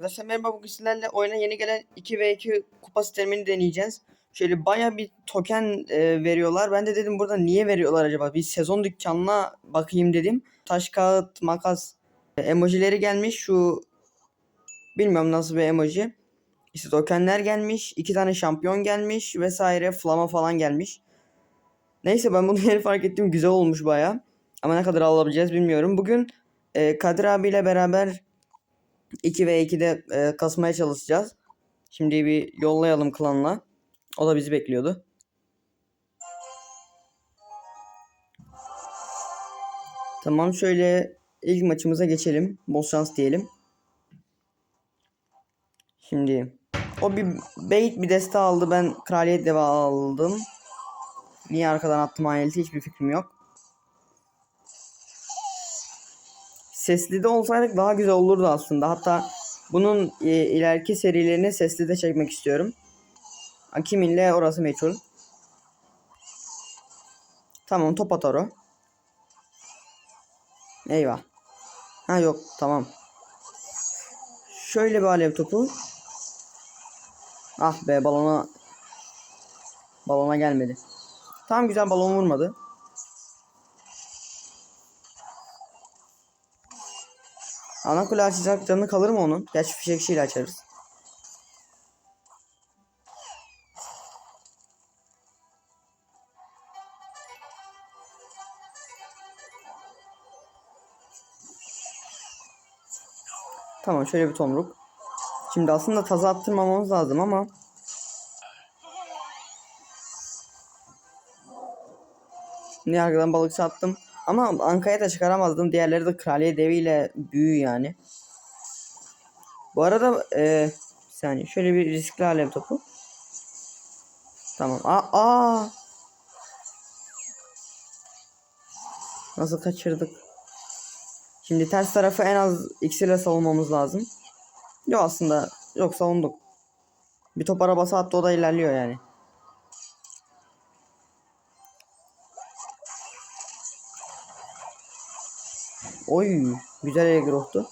Arkadaşlar merhaba bugün sizlerle oyuna yeni gelen 2v2 kupa sistemini deneyeceğiz. Şöyle baya bir token e, veriyorlar. Ben de dedim burada niye veriyorlar acaba? Bir sezon dükkanına bakayım dedim. Taş, kağıt, makas e, emojileri gelmiş. Şu bilmiyorum nasıl bir emoji. İşte tokenler gelmiş. iki tane şampiyon gelmiş vesaire. Flama falan gelmiş. Neyse ben bunu yeni fark ettim. Güzel olmuş baya. Ama ne kadar alabileceğiz bilmiyorum. Bugün e, Kadir abiyle beraber 2 ve 2'de e, kasmaya çalışacağız. Şimdi bir yollayalım klanla. O da bizi bekliyordu. Tamam şöyle ilk maçımıza geçelim. Bol şans diyelim. Şimdi o bir bait bir deste aldı. Ben kraliyet deva aldım. Niye arkadan attım hayaleti hiçbir fikrim yok. Sesli de olsaydık daha güzel olurdu aslında. Hatta bunun e, ileriki serilerini sesli de çekmek istiyorum. Kiminle orası meçhul. Tamam top atar o. Eyvah. Ha yok tamam. Şöyle bir alev topu. Ah be balona balona gelmedi. Tam güzel balon vurmadı. Ana kule açacak canı kalır mı onun? Gerçi fişek şeyle açarız. Tamam şöyle bir tomruk. Şimdi aslında taza attırmamamız lazım ama Niye arkadan balıkçı attım. Ama Anka'ya da çıkaramazdım. Diğerleri de kraliye deviyle büyü yani. Bu arada e, bir saniye şöyle bir riskli alev topu. Tamam. Aa, aa. Nasıl kaçırdık? Şimdi ters tarafı en az iksirle savunmamız lazım. Yok aslında yok savunduk. Bir top arabası attı o da ilerliyor yani. Oy güzel Egrof'tu.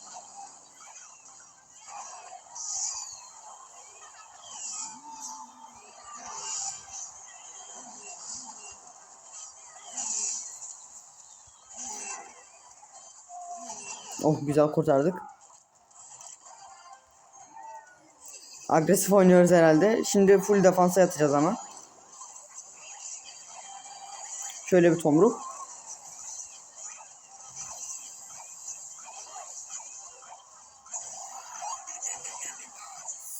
Oh güzel kurtardık. Agresif oynuyoruz herhalde. Şimdi full defansa yatacağız ama. Şöyle bir tomruk.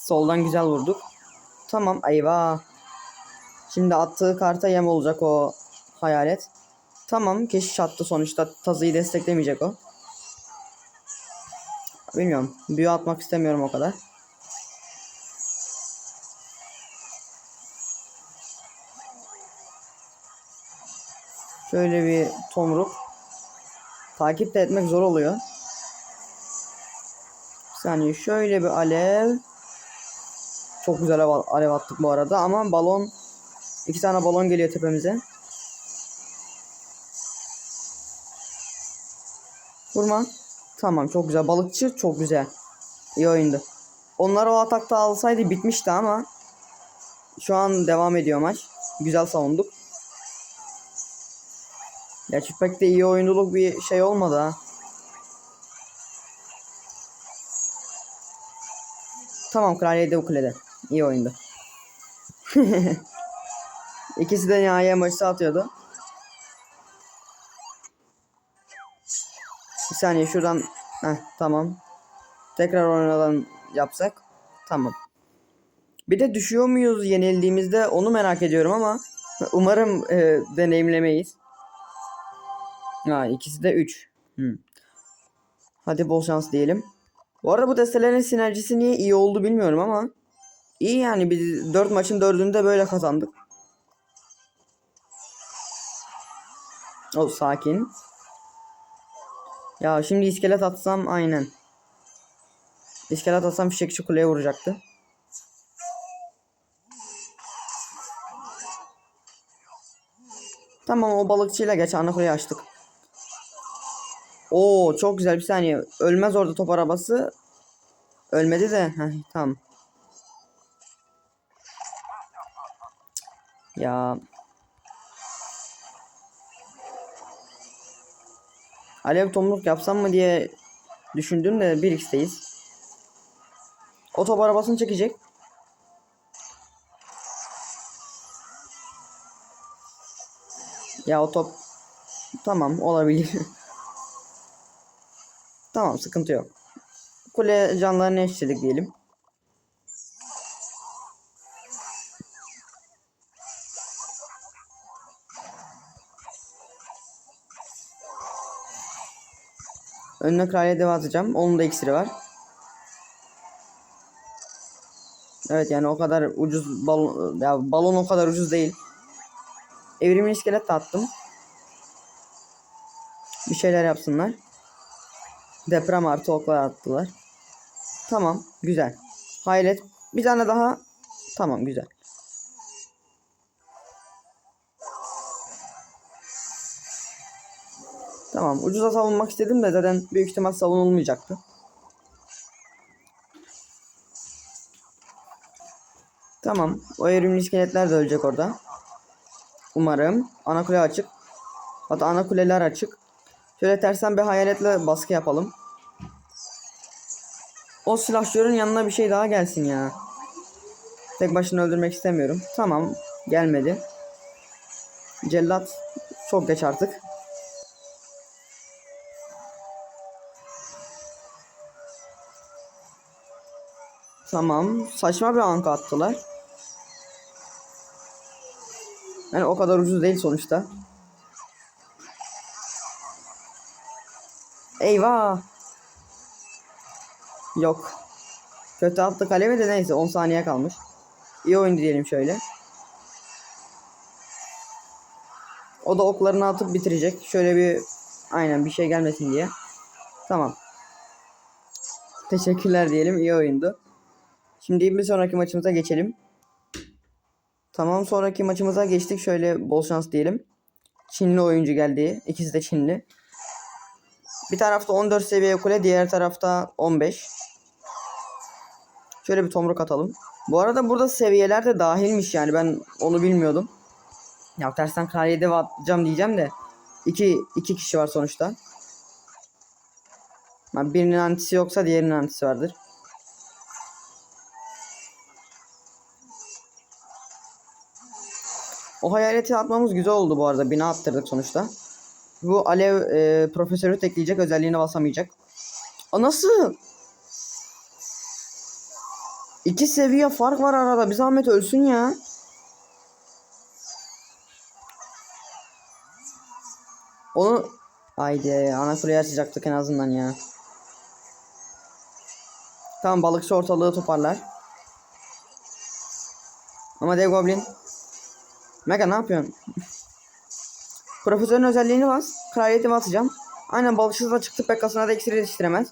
Soldan güzel vurduk. Tamam ayva. Şimdi attığı karta yem olacak o hayalet. Tamam keşiş attı sonuçta tazıyı desteklemeyecek o. Bilmiyorum. Büyü atmak istemiyorum o kadar. Şöyle bir tomruk. Takip de etmek zor oluyor. Bir saniye şöyle bir alev. Çok güzel alev, attık bu arada ama balon iki tane balon geliyor tepemize. Vurma. Tamam çok güzel. Balıkçı çok güzel. İyi oyundu. Onlar o atakta alsaydı bitmişti ama şu an devam ediyor maç. Güzel savunduk. Gerçi pek de iyi oyunculuk bir şey olmadı ha. Tamam kraliyet de bu kulede. İyi oyundu. İkisi de nihai maçı atıyordu. Bir saniye şuradan. Heh, tamam. Tekrar oynadan yapsak. Tamam. Bir de düşüyor muyuz yenildiğimizde onu merak ediyorum ama umarım e, deneyimlemeyiz. Ha ikisi de 3. Hmm. Hadi bol şans diyelim. Bu arada bu destelerin sinerjisi niye iyi oldu bilmiyorum ama iyi yani biz 4 maçın 4'ünü de böyle kazandık. O sakin. Ya şimdi iskelet atsam aynen. İskelet atsam fişekçi kuleye vuracaktı. Tamam o balıkçıyla geç ana kuleyi açtık. Oo çok güzel bir saniye. Ölmez orada top arabası. Ölmedi de. Heh, tamam. Ya. Alev tomruk yapsam mı diye düşündüm de 1x'teyiz. O top arabasını çekecek. Ya o top tamam olabilir. tamam sıkıntı yok. Kule canlarını eşitledik diyelim. Önüne kraliyet deva atacağım. Onun da iksiri var. Evet yani o kadar ucuz balon ya balon o kadar ucuz değil. Evrimin iskelet attım. Bir şeyler yapsınlar. Deprem artı oklar attılar. Tamam güzel. Hayret. Bir tane daha. Tamam güzel. Tamam ucuza savunmak istedim de zaten büyük ihtimal savunulmayacaktı. Tamam. O evrimli iskeletler de ölecek orada. Umarım. Ana kule açık. Hatta ana kuleler açık. Şöyle tersten bir hayaletle baskı yapalım. O silahşörün yanına bir şey daha gelsin ya. Tek başına öldürmek istemiyorum. Tamam. Gelmedi. Cellat çok geç artık. Tamam. Saçma bir anka attılar. Yani o kadar ucuz değil sonuçta. Eyvah. Yok. Kötü attı kalemi de neyse 10 saniye kalmış. İyi oyun diyelim şöyle. O da oklarını atıp bitirecek. Şöyle bir aynen bir şey gelmesin diye. Tamam. Teşekkürler diyelim. İyi oyundu. Şimdi bir sonraki maçımıza geçelim. Tamam sonraki maçımıza geçtik. Şöyle bol şans diyelim. Çinli oyuncu geldi. İkisi de Çinli. Bir tarafta 14 seviye kule, diğer tarafta 15. Şöyle bir tomruk atalım. Bu arada burada seviyeler de dahilmiş yani ben onu bilmiyordum. Ya tersten kraliyet dev atacağım diyeceğim de iki, iki kişi var sonuçta. Birinin antisi yoksa diğerinin antisi vardır. O hayaleti atmamız güzel oldu bu arada. Bina attırdık sonuçta. Bu alev e, profesörü tekleyecek özelliğine basamayacak. O nasıl? İki seviye fark var arada. Bir zahmet ölsün ya. Onu haydi ana kuleyi açacaktık en azından ya. Tamam balıkçı ortalığı toparlar. Ama dev goblin. Mega ne yapıyorsun? Profesörün özelliğini bas. Kraliyetimi atacağım. Aynen balıkçı da çıktı. Pekkasına da iksir yetiştiremez.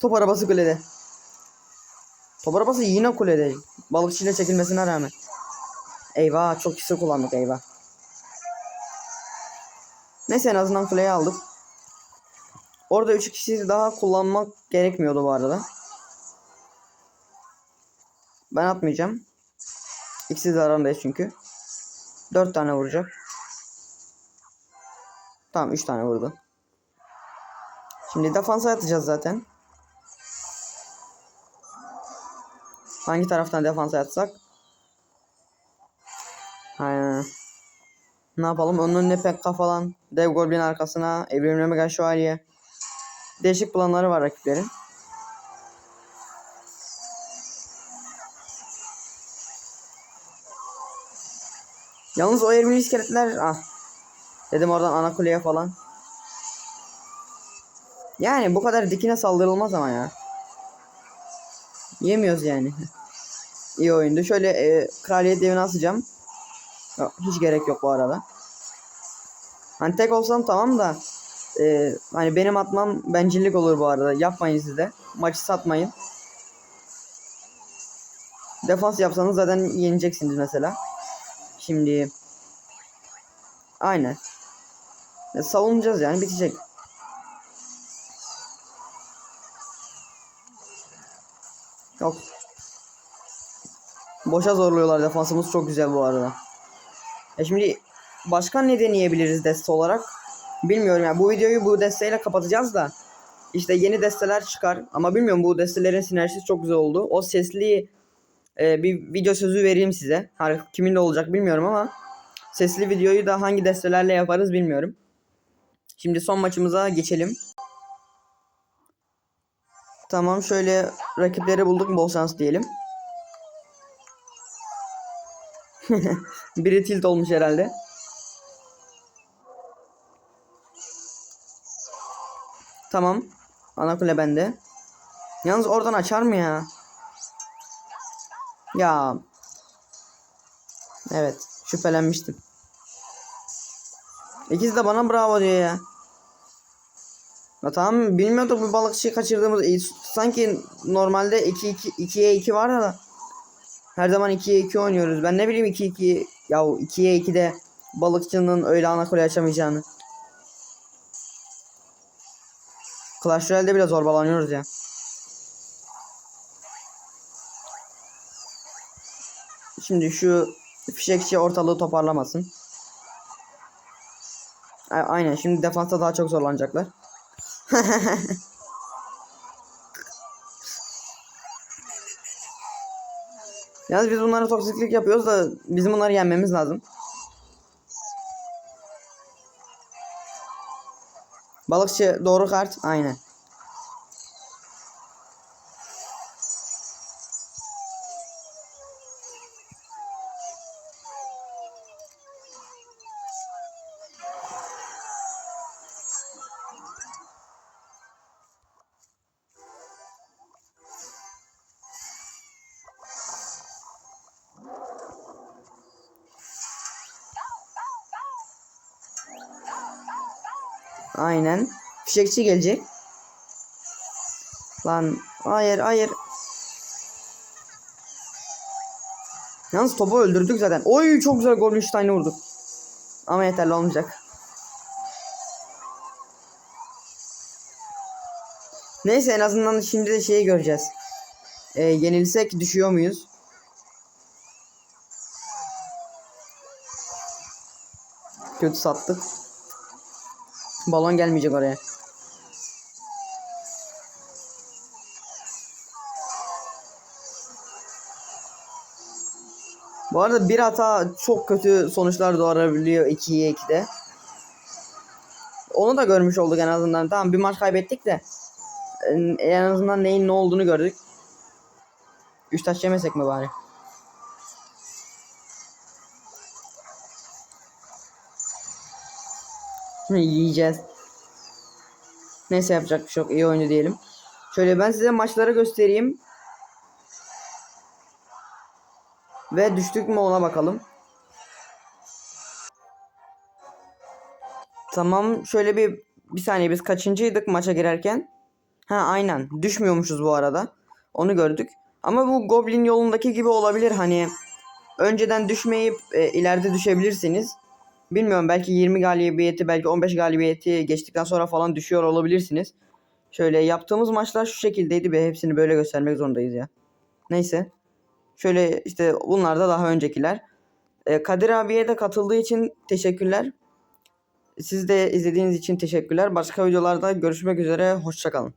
Top arabası kulede. Top arabası yine kulede. Balıkçıyla çekilmesine rağmen. Eyvah çok kişi kullandık eyvah. Neyse en azından kuleyi aldık. Orada 3 kişi daha kullanmak gerekmiyordu bu arada. Ben atmayacağım. İkisi de aramdayız çünkü. 4 tane vuracak. Tamam 3 tane vurdu. Şimdi defansa yatacağız zaten. Hangi taraftan defansa yatsak? Aynen. Ne yapalım? Onun önüne Pekka falan. Dev Goblin arkasına. Evrimle Mega Şövalye. Değişik planları var rakiplerin. Yalnız o evrimli iskeletler ah. Dedim oradan ana kuleye falan. Yani bu kadar dikine saldırılmaz ama ya. Yemiyoruz yani. İyi oyundu. Şöyle e, kraliyet devini asacağım. Yok, hiç gerek yok bu arada. Hani tek olsam tamam da e, hani benim atmam bencillik olur bu arada. Yapmayın siz de. Maçı satmayın. Defans yapsanız zaten yeneceksiniz mesela. Şimdi aynen. Ya, savunacağız yani bitecek. Yok. Boşa zorluyorlar defansımız çok güzel bu arada. E şimdi başka ne deneyebiliriz deste olarak? Bilmiyorum yani bu videoyu bu desteyle kapatacağız da. İşte yeni desteler çıkar ama bilmiyorum bu destelerin sinerjisi çok güzel oldu. O sesli e, bir video sözü vereyim size. Hani kimin de olacak bilmiyorum ama sesli videoyu da hangi destelerle yaparız bilmiyorum. Şimdi son maçımıza geçelim. Tamam şöyle rakipleri bulduk bol şans diyelim. Biri tilt olmuş herhalde. Tamam. Ana kule bende. Yalnız oradan açar mı ya? Ya. Evet. Şüphelenmiştim. İkisi de bana bravo diyor ya. Ya tamam bilmiyorduk bu balıkçıyı kaçırdığımız. E, Sanki normalde 2 2 2'ye 2 var da. Her zaman 2'ye 2 oynuyoruz. Ben ne bileyim 2 2 ya 2'ye 2'de balıkçının öyle ana kule açamayacağını. Clash Royale'de bile zorbalanıyoruz ya. Şimdi şu fişekçi ortalığı toparlamasın. A- Aynen şimdi defansta daha çok zorlanacaklar. Yalnız biz bunlara toksiklik yapıyoruz da bizim bunları yenmemiz lazım. Balıkçı doğru kart aynen. Aynen. Fişekçi gelecek. Lan hayır hayır. Yalnız topu öldürdük zaten. Oy çok güzel Goldenstein'i vurduk. Ama yeterli olmayacak. Neyse en azından şimdi de şeyi göreceğiz. Ee, yenilsek düşüyor muyuz? Kötü sattık. Balon gelmeyecek oraya. Bu arada bir hata çok kötü sonuçlar doğurabiliyor 2'ye 2'de. Onu da görmüş olduk en azından. Tamam bir maç kaybettik de en- azından neyin ne olduğunu gördük. 3 taş yemesek mi bari? Yiyeceğiz. Neyse yapacak bir şey yok. İyi oyuncu diyelim. Şöyle ben size maçları göstereyim. Ve düştük mü ona bakalım. Tamam şöyle bir bir saniye biz kaçıncıydık maça girerken? Ha aynen düşmüyormuşuz bu arada. Onu gördük. Ama bu Goblin yolundaki gibi olabilir hani önceden düşmeyip e, ileride düşebilirsiniz. Bilmiyorum belki 20 galibiyeti belki 15 galibiyeti geçtikten sonra falan düşüyor olabilirsiniz. Şöyle yaptığımız maçlar şu şekildeydi ve hepsini böyle göstermek zorundayız ya. Neyse. Şöyle işte bunlar da daha öncekiler. E, Kadir abiye de katıldığı için teşekkürler. Siz de izlediğiniz için teşekkürler. Başka videolarda görüşmek üzere. Hoşçakalın.